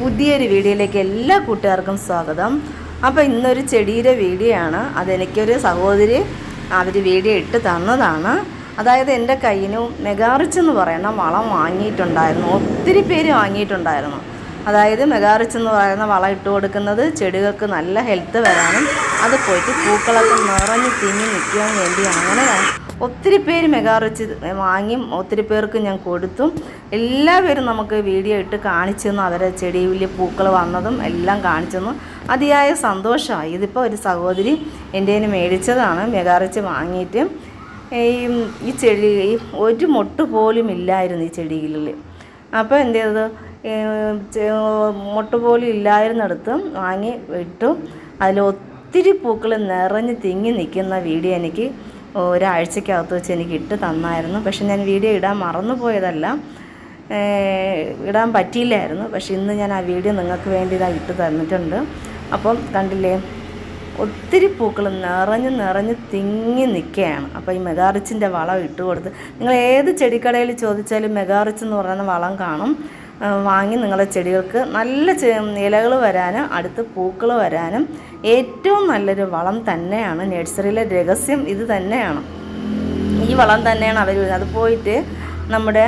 പുതിയൊരു വീഡിയോയിലേക്ക് എല്ലാ കൂട്ടുകാർക്കും സ്വാഗതം. അപ്പോൾ ഇന്നൊരു ചെടിയുടെ വീഡിയോ ആണ് അതെനിക്കൊരു സഹോദരി അവർ വീഡിയോ ഇട്ട് തന്നതാണ്. അതായത് എന്റെ കയ്യിന് മെഗാറിച്ച് എന്ന് പറയുന്ന വളം വാങ്ങിയിട്ടുണ്ടായിരുന്നു. ഒത്തിരി പേര് വാങ്ങിയിട്ടുണ്ടായിരുന്നു. അതായത് മെഗാറിച്ച് എന്ന് പറയുന്ന വളം ഇട്ട് കൊടുക്കുന്നത് ചെടികൾക്ക് നല്ല ഹെൽത്ത് വരാനും അത് പോയിട്ട് പൂക്കളൊക്കെ നിറഞ്ഞ് തിങ്ങി നിൽക്കാൻ വേണ്ടി അങ്ങനെ ഒത്തിരി പേര് മെഗാറിച്ച് വാങ്ങി ഒത്തിരി പേർക്ക് ഞാൻ കൊടുത്തു എല്ലാവരും നമുക്ക് വീഡിയോ ഇട്ട് കാണിച്ചു തന്നു. അവരെ ചെടിയിൽ പൂക്കൾ വന്നതും എല്ലാം കാണിച്ചു തന്നു. അതിയായ സന്തോഷമായി. ഇതിപ്പോൾ ഒരു സഹോദരി എന്റെ കയ്യിൽ മേടിച്ചതാണ് മെഗാറിച്ച് വാങ്ങിയിട്ട്. ഈ ഈ ചെടി ഒരു മൊട്ട് പോലും ഇല്ലായിരുന്നു ഈ ചെടിയിൽ. അപ്പോൾ എന്ത് ചെയ്തത് മൊട്ട് പോലും ഇല്ലായിരുന്നിടത്ത് വാങ്ങി ഇട്ടു അതിൽ ഒത്തിരി പൂക്കൾ നിറഞ്ഞ് തിങ്ങി നിൽക്കുന്ന വീഡിയോ എനിക്ക് ഒരാഴ്ചക്കകത്ത് വെച്ച് എനിക്ക് ഇട്ട് തന്നായിരുന്നു. പക്ഷെ ഞാൻ വീഡിയോ ഇടാൻ മറന്നു പോയതല്ല ഇടാൻ പറ്റിയില്ലായിരുന്നു. പക്ഷെ ഇന്ന് ഞാൻ ആ വീഡിയോ നിങ്ങൾക്ക് വേണ്ടി ഇതാ ഇട്ട് തന്നിട്ടുണ്ട്. അപ്പം കണ്ടില്ലേ ഒത്തിരി പൂക്കൾ നിറഞ്ഞ് നിറഞ്ഞ് തിങ്ങി നിൽക്കുകയാണ്. അപ്പോൾ ഈ മെഗാറിച്ചിന്റെ വളം ഇട്ട് കൊടുത്ത് നിങ്ങൾ ഏത് ചെടിക്കടയിൽ ചോദിച്ചാലും മെഗാറിച്ച് എന്ന് പറയുന്ന വളം കാണും. വാങ്ങി നിങ്ങളുടെ ചെടികൾക്ക് നല്ല ഇലകൾ വരാനും അടുത്ത് പൂക്കൾ വരാനും ഏറ്റവും നല്ലൊരു വളം തന്നെയാണ്. നഴ്സറിയിലെ രഹസ്യം ഇത് തന്നെയാണ്. ഈ വളം തന്നെയാണ് അവർ അത് പോയിട്ട് നമ്മുടെ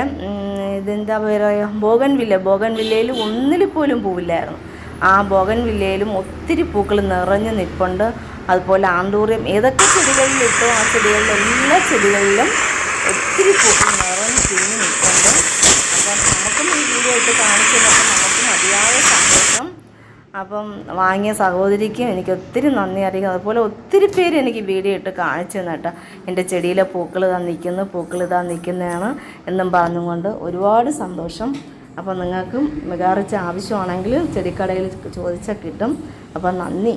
ഇതെന്താ പറയുക ബോഗൻ വില്ല ബോഗൻ വില്ലയിൽ ഒന്നിൽ പോലും പൂവില്ലായിരുന്നു. ആ ബോഗൻ വില്ലയിലും ഒത്തിരി പൂക്കൾ നിറഞ്ഞ് നിൽപ്പുണ്ട്. അതുപോലെ ആന്തൂറിയം. ഏതൊക്കെ ചെടികളിലിട്ടോ ആ ചെടികളിലും എല്ലാ ചെടികളിലും ഒത്തിരി പൂക്കൾ നിറഞ്ഞ് തിങ്ങി നിൽപ്പുണ്ട് അപ്പം നമുക്കും ഈ വീഡിയോ ഇട്ട് നമുക്ക് മതിയായ സന്തോഷം. അപ്പം വാങ്ങിയ സഹോദരിക്കും എനിക്ക് ഒത്തിരി നന്ദി. അറിയിക്കും. അതുപോലെ ഒത്തിരി പേര് എനിക്ക് വീഡിയോ ഇട്ട് കാണിച്ചു തന്നിട്ട് എന്റെ ചെടിയിലെ പൂക്കൾ ഇതാ നിൽക്കുന്നു പൂക്കൾ ഇതാ നിൽക്കുന്നതാണ് എന്നും പറഞ്ഞുകൊണ്ട് ഒരുപാട് സന്തോഷം. അപ്പോൾ നിങ്ങൾക്കും മികാറിച്ച് ആവശ്യമാണെങ്കിൽ ചെടിക്കടയിൽ ചോദിച്ചാൽ കിട്ടും. അപ്പം നന്ദി.